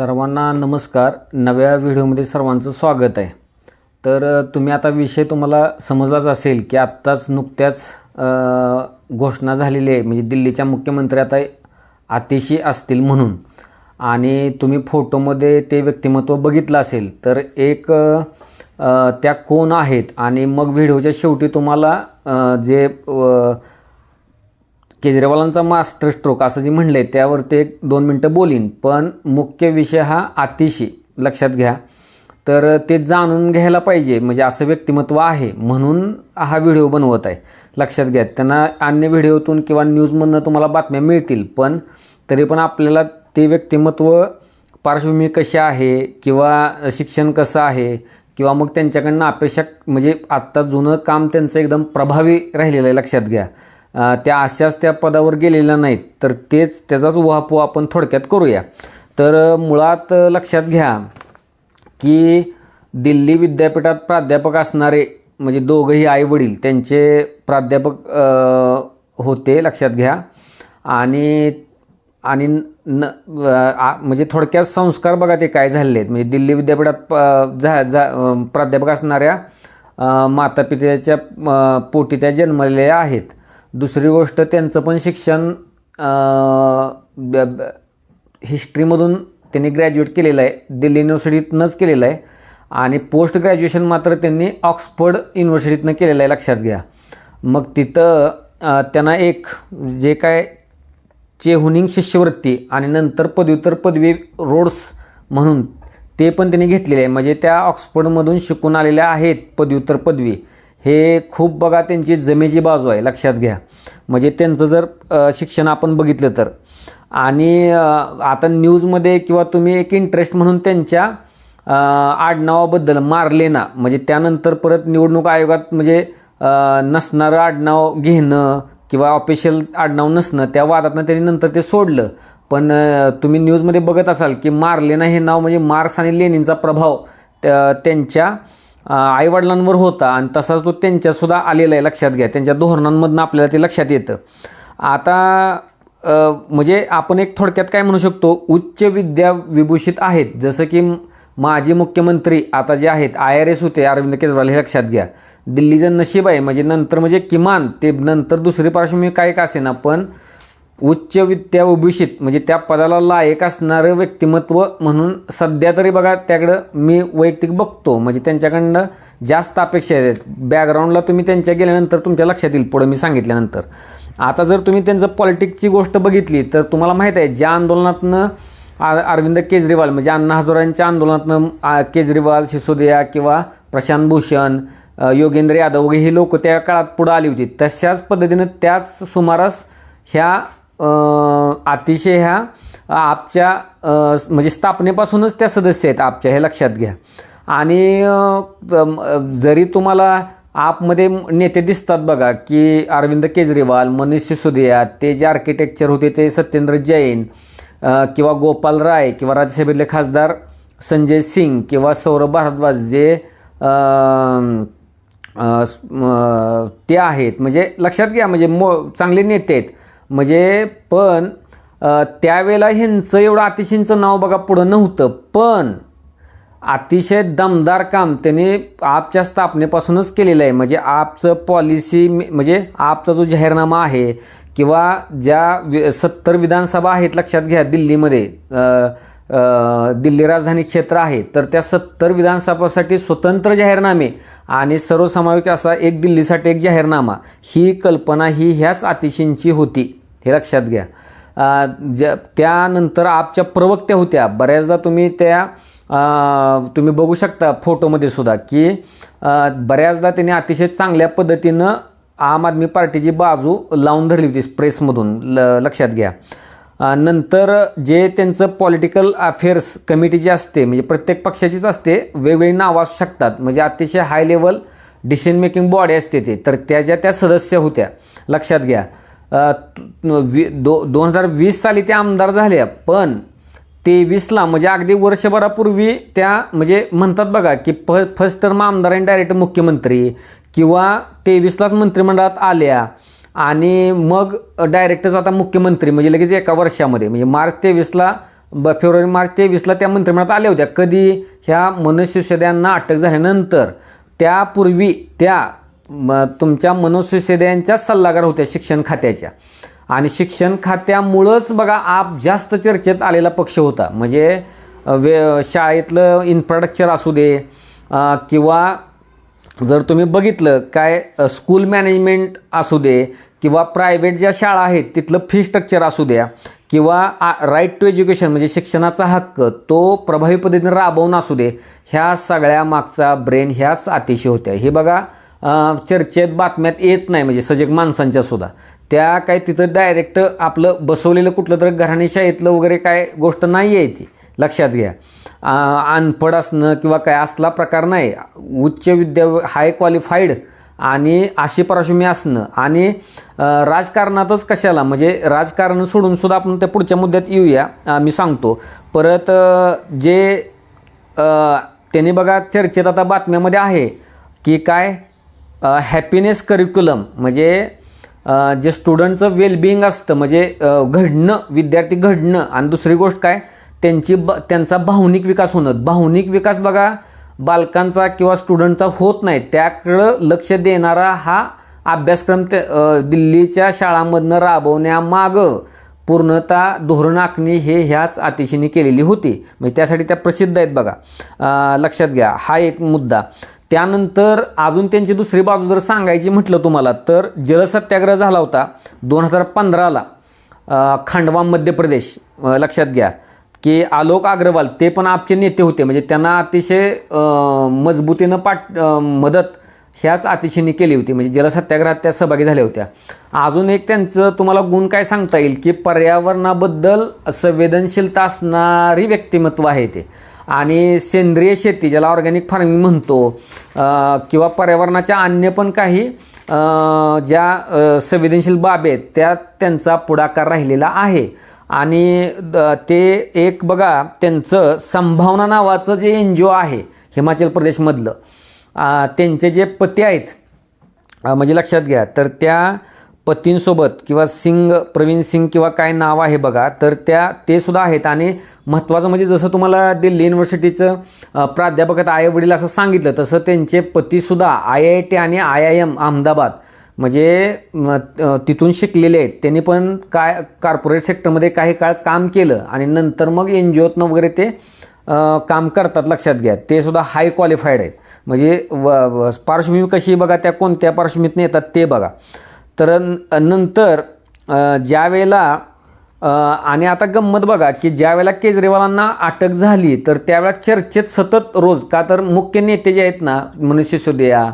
सर्वांना नमस्कार. नव्या व्हिडिओमध्ये सर्वांचं स्वागत आहे. तर तुम्ही आता विषय तुम्हाला समजलाच असेल की आत्ताच नुकत्याच घोषणा झालेली आहे. म्हणजे दिल्लीच्या मुख्यमंत्री आता आतिशी असतील म्हणून. आणि तुम्ही फोटोमध्ये ते व्यक्तिमत्व बघितलं असेल तर एक त्या कोण आहेत? आणि मग व्हिडिओच्या शेवटी तुम्हाला जे अ, केजरीवालांचा मास्टर स्ट्रोक असं जे म्हणलं आहे त्यावरती एक दोन मिनटं बोलीन. पण मुख्य विषय हा अतिशय लक्षात घ्या. तर ते जाणून घ्यायला पाहिजे म्हणजे असं व्यक्तिमत्व आहे म्हणून हा व्हिडिओ बनवत आहे. लक्षात घ्या त्यांना अन्य व्हिडिओतून किंवा न्यूजमधनं तुम्हाला बातम्या मिळतील पण तरी पण आपल्याला ते व्यक्तिमत्व पार्श्वभूमी कशी आहे किंवा शिक्षण कसं आहे किंवा मग त्यांच्याकडनं अपेक्षा म्हणजे आत्ता जुनं काम त्यांचं एकदम प्रभावी राहिलेलं आहे लक्षात घ्या. त्या अशाच त्या पदावर गेलेल्या नाहीत. तर तेच त्याचाच उहापोह आपण थोडक्यात करूया. तर मुळात लक्षात घ्या की दिल्ली विद्यापीठात प्राध्यापक असणारे म्हणजे दोघंही आई वडील त्यांचे प्राध्यापक होते लक्षात घ्या. आणि आणि न आ- म्हणजे थोडक्यात संस्कार बघा ते काय झालेले आहेत म्हणजे दिल्ली विद्यापीठात प- झा जा प्राध्यापक असणाऱ्या मातापित्याच्या पोटी त्या जन्मलेल्या आहेत. दुसरी गोष्ट त्यांचं पण शिक्षण ब- हिस्ट्रीमधून त्यांनी ग्रॅज्युएट केलेलं आहे. दिल्ली युनिव्हर्सिटीतनंच केलेलं आहे. आणि पोस्ट ग्रॅज्युएशन मात्र त्यांनी ऑक्सफर्ड युनिव्हर्सिटीतनं केलेलं आहे लक्षात घ्या. मग तिथं त्यांना एक जे काय चेहुनिंग शिष्यवृत्ती आणि नंतर पदव्युत्तर पदवी रोड्स म्हणून ते पण त्यांनी घेतलेले आहे. म्हणजे त्या ऑक्सफर्डमधून शिकून आलेल्या आहेत पदव्युत्तर पदवी. हे खूप बघा त्यांची जमेची बाजू आहे लक्षात घ्या. म्हणजे त्यांचं जर शिक्षण आपण बघितलं तर. आणि आता न्यूजमध्ये किंवा तुम्ही एक इंटरेस्ट म्हणून त्यांच्या आडनावाबद्दल मारलेना म्हणजे त्यानंतर परत निवडणूक आयोगात म्हणजे नसणारं आडनाव घेणं किंवा ऑफिशियल आडनाव नसणं त्या वादातनं त्यांनी नंतर ते सोडलं. पण तुम्ही न्यूजमध्ये बघत असाल की मारलेना हे नाव म्हणजे मार्क्स आणि लेनिनचा प्रभाव त्या- त्यांच्या आईवडिलांवर होता आणि तसाच तो त्यांच्यासुद्धा आलेला आहे लक्षात घ्या. त्यांच्या धोरणांमधनं आपल्याला ते लक्षात येतं. आता म्हणजे आपण एक थोडक्यात काय म्हणू शकतो? उच्च विद्या विभूषित आहेत. जसं की माजी मुख्यमंत्री आता जे आहेत आय आर एस होते अरविंद केजरीवाल हे लक्षात घ्या. दिल्लीचं नशीब आहे म्हणजे नंतर म्हणजे किमान ते नंतर दुसरी पार्श्वभूमी काय का असेना पण उच्च विद्या विभूषित म्हणजे त्या पदाला लायक असणारं व्यक्तिमत्व म्हणून सध्या तरी बघा त्याकडं मी वैयक्तिक बघतो. म्हणजे त्यांच्याकडनं जास्त अपेक्षा आहेत. बॅकग्राऊंडला तुम्ही त्यांच्या गेल्यानंतर तुमच्या लक्षात येईल पुढं मी सांगितल्यानंतर. आता जर तुम्ही त्यांचं पॉलिटिक्सची गोष्ट बघितली तर तुम्हाला माहीत आहे ज्या आंदोलनातनं आ- अरविंद केजरीवाल म्हणजे अण्णा हजारांच्या आंदोलनातनं केजरीवाल सिसोदिया किंवा प्रशांत भूषण योगेंद्र यादव वगैरे लोक त्या काळात पुढं आली होती. तशाच पद्धतीनं त्याच सुमारास ह्या अतिशय ह्या आपच्या म्हणजे स्थापनेपासूनच त्या सदस्य आहेत आपच्या हे लक्षात घ्या. आणि जरी तुम्हाला आपमध्ये नेते दिसतात बघा की अरविंद केजरीवाल मनीष सिसोदिया ते जे आर्किटेक्चर होते ते सत्येंद्र जैन किंवा गोपाल राय किंवा राज्यसभेतले खासदार संजय सिंग किंवा सौरभ भारद्वाज जे ते आहेत. म्हणजे लक्षात घ्या म्हणजे मो चांगले नेते आहेत. म्हणजे पण त्यावेळेला ह्यांचं एवढं अतिशींचं नाव बघा पुढं नव्हतं. पण अतिशय दमदार काम त्यांनी आपच्या स्थापनेपासूनच केलेलं आहे. म्हणजे आपचं पॉलिसी म्हणजे आपचा जो जाहीरनामा आहे किंवा ज्या वि सत्तर विधानसभा आहेत लक्षात घ्या दिल्लीमध्ये दिल्ली राजधानी क्षेत्र आहे तर त्या सत्तर विधानसभासाठी स्वतंत्र जाहीरनामे आणि सर्वसमावेश असा एक दिल्लीसाठी एक जाहीरनामा ही कल्पना ही ह्याच अतिशींची होती. हे लक्षात घ्या. ज्या त्यानंतर आपच्या प्रवक्त्या होत्या. बऱ्याचदा तुम्ही त्या तुम्ही बघू शकता फोटोमध्ये सुद्धा की बऱ्याचदा त्यांनी अतिशय चांगल्या पद्धतीनं आम आदमी पार्टीची बाजू लावून धरली होती प्रेसमधून. ल लक्षात घ्या. नंतर जे त्यांचं पॉलिटिकल अफेअर्स कमिटी जी असते म्हणजे प्रत्येक पक्षाचीच असते वेगवेगळी नावं असू शकतात. म्हणजे अतिशय high level decision making body असते ते. तर त्या ज्या त्या सदस्य होत्या. लक्षात घ्या. वी दो दोन हजार वीस साली त्या आमदार झाल्या पण तेवीसला म्हणजे अगदी वर्षभरापूर्वी त्या म्हणजे म्हणतात बघा की फ फर्स्ट टर्म आमदार आणि डायरेक्ट मुख्यमंत्री किंवा तेवीसलाच मंत्रिमंडळात आल्या. आणि मग डायरेक्टच आता मुख्यमंत्री म्हणजे लगेच एका वर्षामध्ये म्हणजे मार्च तेवीसला ब फेब्रुवारी मार्च तेवीसला त्या मंत्रिमंडळात आल्या होत्या. कधी? ह्या मनोसिसोद्यांना अटक झाल्यानंतर. त्यापूर्वी त्या म तुमच्या मनोसिसोद्यांच्या सल्लागार होत्या शिक्षण खात्याच्या. आणि शिक्षण खात्यामुळंच बघा आप जास्त चर्चेत आलेला पक्ष होता. म्हणजे वे शाळेतलं इन्फ्रास्ट्रक्चर असू दे किंवा जर तुम्ही बघितलं काय स्कूल मॅनेजमेंट असू दे किंवा प्रायव्हेट ज्या शाळा आहेत तिथलं फी स्ट्रक्चर असू द्या किंवा राईट टू एज्युकेशन म्हणजे शिक्षणाचा हक्क तो प्रभावी पद्धतीने राबवून असू दे ह्या सगळ्या मागचा ब्रेन ह्याच अतिशय होत्या. हे बघा चर्चेत बातम्यात येत नाही म्हणजे सजग माणसांच्या सुद्धा. त्या काय तिथं डायरेक्ट आपलं बसवलेलं कुठलं तर घराणेशाहीतलं वगैरे काय गोष्ट नाही आहे ती. लक्षात घ्या. अनपड अनपढ असणं किंवा काय असला प्रकार नाही. उच्च विद्या हाय क्वालिफाईड आणि अशी पार्श्वभूमी असणं. आणि राजकारणातच कशाला म्हणजे राजकारण सोडून सुद्धा आपण त्या पुढच्या मुद्द्यात येऊया मी सांगतो. परत जे त्यांनी बघा चर्चेत आता बातम्यामध्ये आहे की काय हॅपीनेस करिक्युलम म्हणजे जे स्टुडंटचं वेलबिईंग असतं म्हणजे घडणं विद्यार्थी घडणं आणि दुसरी गोष्ट काय त्यांची ब त्यांचा भावनिक विकास होणं. भावनिक विकास बघा बालकांचा किंवा स्टुडंटचा होत नाही त्याकडं लक्ष देणारा हा अभ्यासक्रम ते दिल्लीच्या शाळांमधनं राबवण्यामागं पूर्णतः धोरण आखणी हे ह्याच अतिशयने केलेली होती. म्हणजे त्यासाठी त्या प्रसिद्ध आहेत बघा. लक्षात घ्या. हा एक मुद्दा. त्यानंतर अजून त्यांची दुसरी बाजू जर सांगायची म्हटलं तुम्हाला तर जलसत्याग्रह झाला होता दोन हजार पंधराला. खांडवा मध्य प्रदेश लक्षात घ्या. की आलोक अग्रवाल ते पण आपचे नेते होते. म्हणजे त्यांना अतिशय मजबूतीनं पाठ मदत ह्याच अतिशयनी केली होती. म्हणजे जलसत्याग्रहात त्या सहभागी झाल्या होत्या. अजून एक त्यांचं तुम्हाला गुण काय सांगता येईल? की पर्यावरणाबद्दल संवेदनशीलता असणारी व्यक्तिमत्व आहे ते. आणि सेंद्रिय शेती ज्याला ऑर्गॅनिक फार्मिंग म्हणतो किंवा पर्यावरणाच्या अन्य पण काही ज्या संवेदनशील बाबी आहेत त्या त्यांचा पुढाकार राहिलेला आहे. आणि द- ते एक बघा त्यांचं संभावना नावाचं जे एन जी ओ आहे हिमाचल प्रदेशमधलं त्यांचे जे पती आहेत म्हणजे लक्षात घ्या तर त्या पतींसोबत किंवा सिंग प्रवीण सिंग किंवा काय नाव आहे बघा तर त्या ते सुद्धा आहेत. आणि महत्त्वाचं म्हणजे जसं तुम्हाला दिल्ली युनिव्हर्सिटीचं प्राध्यापक प्राध्यापकात आई वडील असं सांगितलं तसं त्यांचे पतीसुद्धा आय आय टी आणि आय आय एम अहमदाबाद म्हणजे तिथून शिकलेले आहेत. त्यांनी पण काय कॉर्पोरेट सेक्टरमध्ये काही काळ काम केलं आणि नंतर मग एन जी ओतनं वगैरे ते काम करतात लक्षात घ्या. ते सुद्धा हाय क्वालिफाईड आहेत. म्हणजे व पार्श्वभूमी कशी बघा त्या कोणत्या पार्श्वभूमीतनं येतात ते बघा. तर न- नंतर ज्या वेळेला आणि आता गंमत बघा की ज्या वेळेला केजरीवालांना अटक झाली तर त्यावेळेला चर्चेत सतत रोज का तर मुख्य नेते जे आहेत ना म्हणून सिसोदिया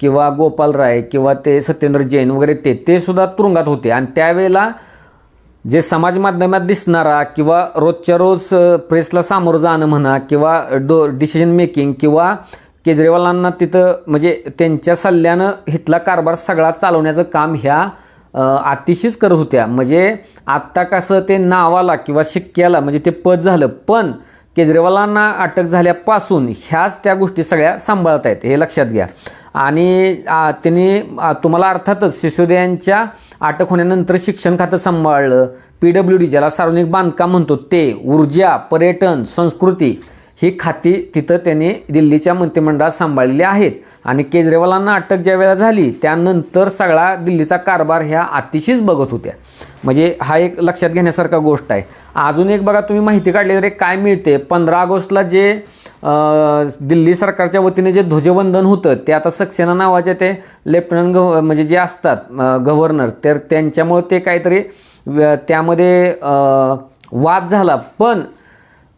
किंवा गोपाल राय किंवा ते सत्येंद्र जैन वगैरे ते ते सुद्धा तुरुंगात होते. आणि त्यावेळेला जे समाज माध्यमात दिसणारा किंवा रोजच्या रोज प्रेसला सामोरं जाणं म्हणा किंवा डो डिसिजन मेकिंग किंवा केजरीवालांना तिथं म्हणजे त्यांच्या सल्ल्यानं हितला कारभार सगळा चालवण्याचं काम ह्या अतिशीच आतिशीच करत होत्या. म्हणजे आत्ता कसं ते नावाला किंवा शिक्क्याला म्हणजे ते पद झालं. पण केजरीवालांना अटक झाल्यापासून ह्याच त्या गोष्टी सगळ्या सांभाळत आहेत हे लक्षात घ्या. आणि त्यांनी तुम्हाला अर्थातच सिसोदियांच्या अटक होण्यानंतर शिक्षण खातं सांभाळलं. पी डब्ल्यू डी ज्याला सार्वजनिक बांधकाम म्हणतो ते ऊर्जा पर्यटन संस्कृती ही खाती तिथं त्यांनी दिल्लीच्या मंत्रिमंडळात सांभाळलेली आहेत. आणि केजरीवालांना अटक ज्या वेळेला झाली त्यानंतर सगळा दिल्लीचा कारभार ह्या अतिशयच बघत होत्या. म्हणजे हा एक लक्षात घेण्यासारखा गोष्ट आहे. अजून एक बघा तुम्ही माहिती काढली तर एक काय मिळते? पंधरा ऑगस्टला जे दिल्ली सरकारच्या वतीने जे ध्वजवंदन होतं ते आता सक्सेना नावाचे ते लेफ्टनंट गव्ह म्हणजे जे असतात गव्हर्नर तर त्यांच्यामुळे ते काहीतरी त्यामध्ये वाद झाला. पण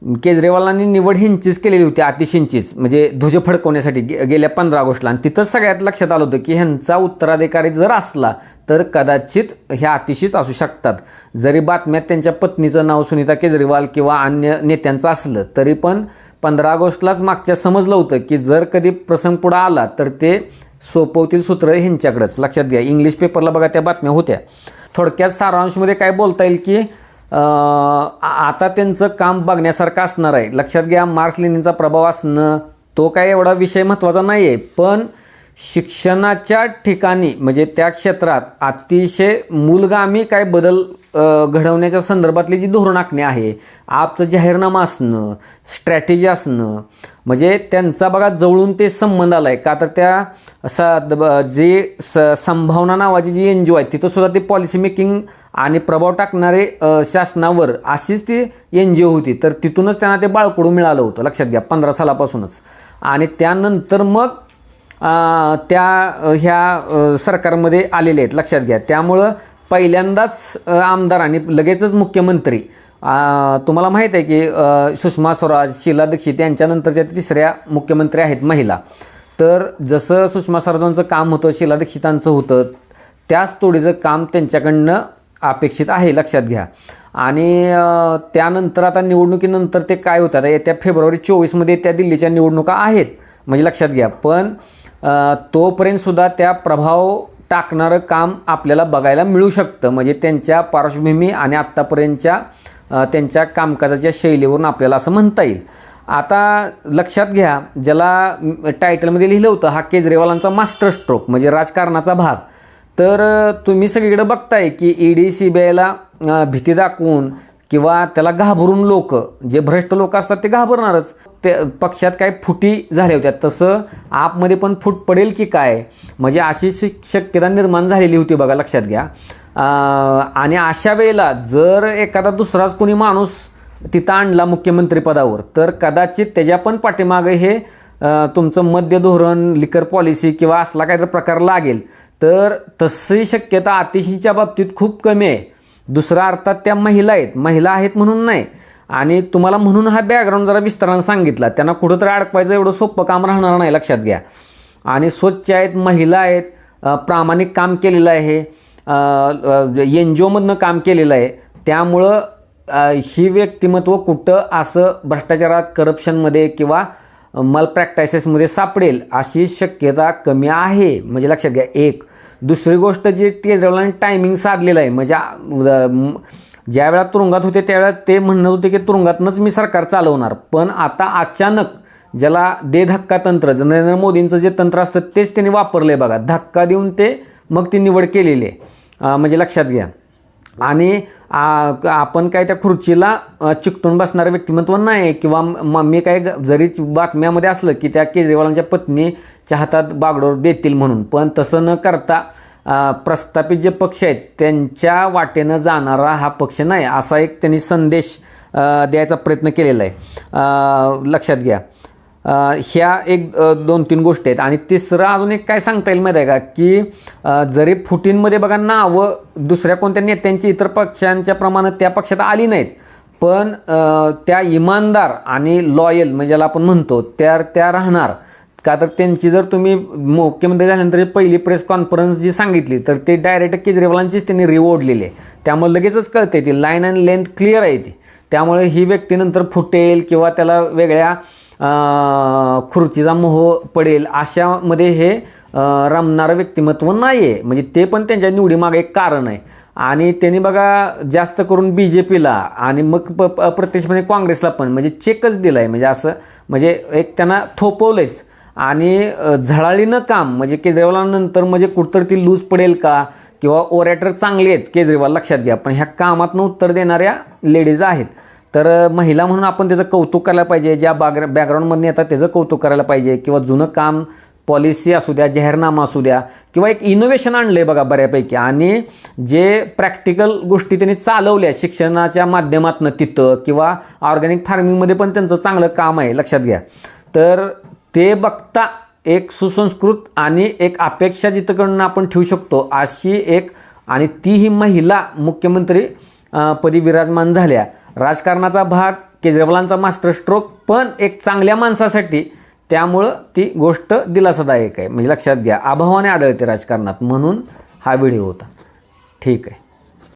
केजरीवालांनी निवड ह्यांचीच केलेली होती अतिशिंचीच. म्हणजे ध्वज फडकवण्यासाठी गे- गेल्या पंधरा ऑगस्टला. आणि तिथंच सगळ्यात लक्षात आलं होतं की ह्यांचा उत्तराधिकारी जर असला तर कदाचित ह्या अतिशीच असू शकतात. जरी बातम्यात त्यांच्या पत्नीचं नाव सुनीता केजरीवाल किंवा अन्य नेत्यांचं असलं तरी पण पंधरा ऑगस्टलाच मागच्या समजलं होतं की जर कधी प्रसंग पुढं आला तर ते सोपवतील सूत्र ह्यांच्याकडंच. लक्षात घ्या इंग्लिश पेपरला बघा त्या बातम्या होत्या. थोडक्यात सारांशमध्ये काय बोलता येईल की आता त्यांचं काम बघण्यासारखं असणार आहे. लक्षात घ्या मार्क्स लेनिनचा प्रभाव असणं तो काय एवढा विषय महत्त्वाचा नाही आहे पण शिक्षणाच्या ठिकाणी म्हणजे त्या क्षेत्रात अतिशय मूलगामी काय बदल घडवण्याच्या संदर्भातली जी धोरण आखणी आहे आपचं जाहीरनामा असणं स्ट्रॅटेजी असणं म्हणजे त्यांचा बघा जवळून ते संबंध आला आहे का तर त्या असा द- ब- जे स संभावना नावाची जी एन जी ओ आहे तिथंसुद्धा ते पॉलिसी मेकिंग आणि प्रभाव टाकणारे शासनावर अशीच ती एन जी ओ होती. तर तिथूनच त्यांना ते बाळकडू मिळालं होतं. लक्षात घ्या पंधरा सालापासूनच. आणि त्यानंतर मग त्या ह्या सरकारमध्ये आलेले आहेत. लक्षात घ्या. त्यामुळं पहिल्यांदाच आमदार आणि लगेचच मुख्यमंत्री तुम्हाला माहीत आहे की सुषमा स्वराज शीला दीक्षित यांच्यानंतर त्या तिसऱ्या मुख्यमंत्री आहेत महिला. तर जसं सुषमा स्वराजांचं काम होतं शीला दीक्षितांचं होतं त्याच तोडीचं काम त्यांच्याकडनं अपेक्षित आहे लक्षात घ्या. आणि त्यानंतर आता निवडणुकीनंतर ते काय होतं? आता येत्या फेब्रुवारी चोवीसमध्ये त्या दिल्लीच्या निवडणुका आहेत म्हणजे लक्षात घ्या. पण तोपर्यंतसुद्धा त्या प्रभाव टाकणारं काम आपल्याला बघायला मिळू शकतं. म्हणजे त्यांच्या पार्श्वभूमी आणि आत्तापर्यंतच्या त्यांच्या कामकाजाच्या शैलीवरून आपल्याला असं म्हणता येईल. आता लक्षात घ्या ज्याला टायटलमध्ये लिहिलं होतं हा केजरीवालांचा मास्टर स्ट्रोक म्हणजे राजकारणाचा भाग. तर तुम्ही सगळीकडे बघताय की ई डी सी बी आयला भीती दाखवून किंवा त्याला घाबरून लोक जे भ्रष्ट लोक असतात ते घाबरणारच. ते पक्षात काय फुटी झाल्या होत्या. तसं आपमध्ये पण फूट पडेल की काय? म्हणजे अशी शक्यता निर्माण झालेली होती बघा लक्षात घ्या. आणि अशा वेळेला जर एखादा दुसराच कोणी माणूस तिथं आणला मुख्यमंत्रीपदावर तर कदाचित त्याच्या पण पाठीमागे हे तुमचं मद्य धोरण लिकर पॉलिसी किंवा असला काहीतरी प्रकार लागेल. तर तशी शक्यता अतिशीच्या बाबतीत खूप कमी आहे. दुसरा अर्थात त्या महिला आहेत. महिला आहेत म्हणून नाही. आणि तुम्हाला म्हणून हा बॅकग्राऊंड जरा विस्तारानं सांगितला. त्यांना कुठंतरी अडकवायचं एवढं सोपं काम राहणार नाही लक्षात घ्या. आणि स्वच्छ आहेत महिला आहेत प्रामाणिक काम केलेलं आहे. एन जी ओमधनं काम केलेलं आहे. त्यामुळं ही व्यक्तिमत्व कुठं असं भ्रष्टाचारात करप्शनमध्ये किंवा मल प्रॅक्टायसेसमध्ये सापडेल अशी शक्यता कमी आहे. म्हणजे लक्षात घ्या एक. दुसरी गोष्ट जी केजरीवालांनी टायमिंग साधलेलं आहे म्हणजे ज्या वेळा तुरुंगात होते त्यावेळेला ते म्हणत होते की तुरुंगातनंच मी सरकार चालवणार. पण आता अचानक ज्याला दे धक्का तंत्र ज- नरेंद्र मोदींचं जे तंत्र असतं तेच त्यांनी वापरलं आहे बघा. धक्का देऊन ते मग ती निवड केलेली आहे. म्हणजे लक्षात घ्या. आणि आपण काय त्या खुर्चीला चिकटून बसणारं व्यक्तिमत्व नाही. किंवा म मी काय ग- जरी बातम्यामध्ये असलं की त्या केजरीवालांच्या पत्नीच्या हातात बागडोर देतील म्हणून. पण तसं न करता प्रस्थापित जे पक्ष आहेत त्यांच्या वाटेनं जाणारा हा पक्ष नाही असा एक त्यांनी संदेश द्यायचा प्रयत्न केलेला आहे. लक्षात घ्या. ह्या एक दोन तीन गोष्टी आहेत. आणि तिसरं अजून एक काय सांगता येईल माहिती आहे का? की जरी फुटींमध्ये बघा नावं दुसऱ्या कोणत्या नेत्यांची इतर पक्षांच्या प्रमाणात त्या पक्षात आली नाहीत पण त्या इमानदार आणि लॉयल म्हणजे ज्याला आपण म्हणतो त्या त्या राहणार. का तर त्यांची जर तुम्ही मुख्यमंत्री झाल्यानंतर पहिली प्रेस कॉन्फरन्स जी सांगितली तर ते डायरेक्ट केजरीवालांचीच त्यांनी रिओढलेली आहे. त्यामुळे लगेचच कळते ती लाईन अँड लेंथ क्लिअर आहे ती. त्यामुळे ही व्यक्ती नंतर फुटेल किंवा त्याला वेगळ्या खुर्चीचा मोह पडेल अशामध्ये हे रमणारं व्यक्तिमत्व नाही आहे म्हणजे ते पण त्यांच्या निवडीमागे एक कारण आहे. आणि त्यांनी बघा जास्त करून बी जे पीला आणि मग प प्रत्यक्षपणे म्हणजे काँग्रेसला पण म्हणजे चेकच दिला आहे म्हणजे असं म्हणजे एक त्यांना थोपवलंच आणि झळाळीनं काम म्हणजे केजरीवालानंतर म्हणजे कुठंतरी ती लूज पडेल का? किंवा ओरॅटर चांगले आहेत केजरीवाल लक्षात घ्या. पण ह्या कामातनं उत्तर देणाऱ्या लेडीज आहेत. तर महिला म्हणून आपण त्याचं कौतुक करायला पाहिजे. ज्या बाग बॅकग्राऊंडमधून येतात त्याचं कौतुक करायला पाहिजे. किंवा जुनं काम पॉलिसी असू द्या जाहीरनामा असू द्या किंवा एक इनोव्हेशन आणलं आहे बघा बऱ्यापैकी. आणि जे प्रॅक्टिकल गोष्टी त्यांनी चालवल्या शिक्षणाच्या माध्यमातून तिथं किंवा ऑर्गॅनिक फार्मिंगमध्ये पण त्यांचं चांगलं काम आहे लक्षात घ्या. तर ते बघता एक सुसंस्कृत आणि एक अपेक्षा जिथंकडून आपण ठेवू शकतो अशी एक आणि तीही महिला मुख्यमंत्री पदी विराजमान झाल्या. राजकारणाचा भाग केजरीवालांचा मास्टर स्ट्रोक पण एक चांगल्या माणसासाठी त्यामुळं ती गोष्ट दिलासादायक आहे. म्हणजे लक्षात घ्या अभावाने आढळते राजकारणात म्हणून हा व्हिडिओ होता. ठीक आहे.